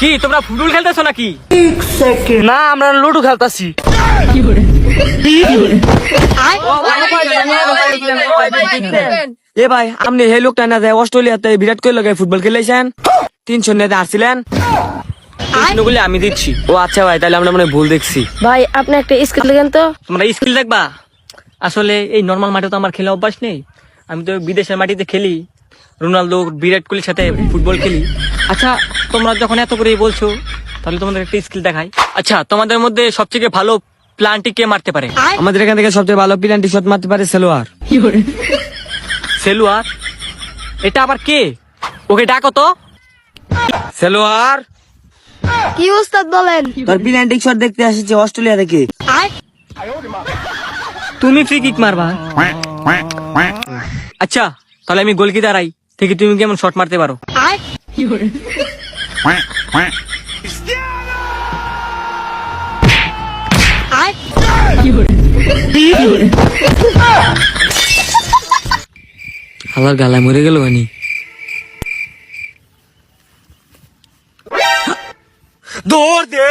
কি তোমরা ফুটবল খেলতেছো নাকি? না আমরা লুডু খেলতাছি। এ ভাই আপনি হে লোকটা না যায় অস্ট্রেলিয়াতে বিরাট কোহলি লগে ফুটবল খেলেছেন তিন শূন্যতে হারছিলেন? প্রশ্নগুলি আমি দিচ্ছি। ও আচ্ছা ভাই তাহলে আমরা মনে ভুল দেখছি। ভাই আপনি একটা স্কিল লেগেন তো। তোমরা স্কিল দেখবা? আসলে এই নর্মাল মাঠে তো আমার খেলা অভ্যাস নেই। আমি তো বিদেশের মাটিতে খেলি। রোনালদো বিরাট কোহলির সাথে ফুটবল খেলি। আচ্ছা তোমরা যখন এত করে বলছো তাহলে তোমাদের একটা স্কিল দেখাই। আচ্ছা তোমাদের মধ্যে সবথেকে ভালো প্লান্টি কে মারতে পারে? আমাদের এখান থেকে সবচেয়ে ভালো পিলান্টি শট মারতে পারে সেলোয়ার। সেলুয়ার? এটা আবার কে? ওকে ডাকো তো। সেলোয়ার? কি উস্তাদ বলেন? তোর পিলান্টি শট দেখতে আসছে অস্ট্রেলিয়া থেকে। তুমি ফ্রি কিক মারবা। আচ্ছা তাহলে আমি গোলকি দাঁড়াই। থেকে তুমি কেমন শট মারতে পারো। আমার গালায় মরে গেল মানে। দৌড় দে।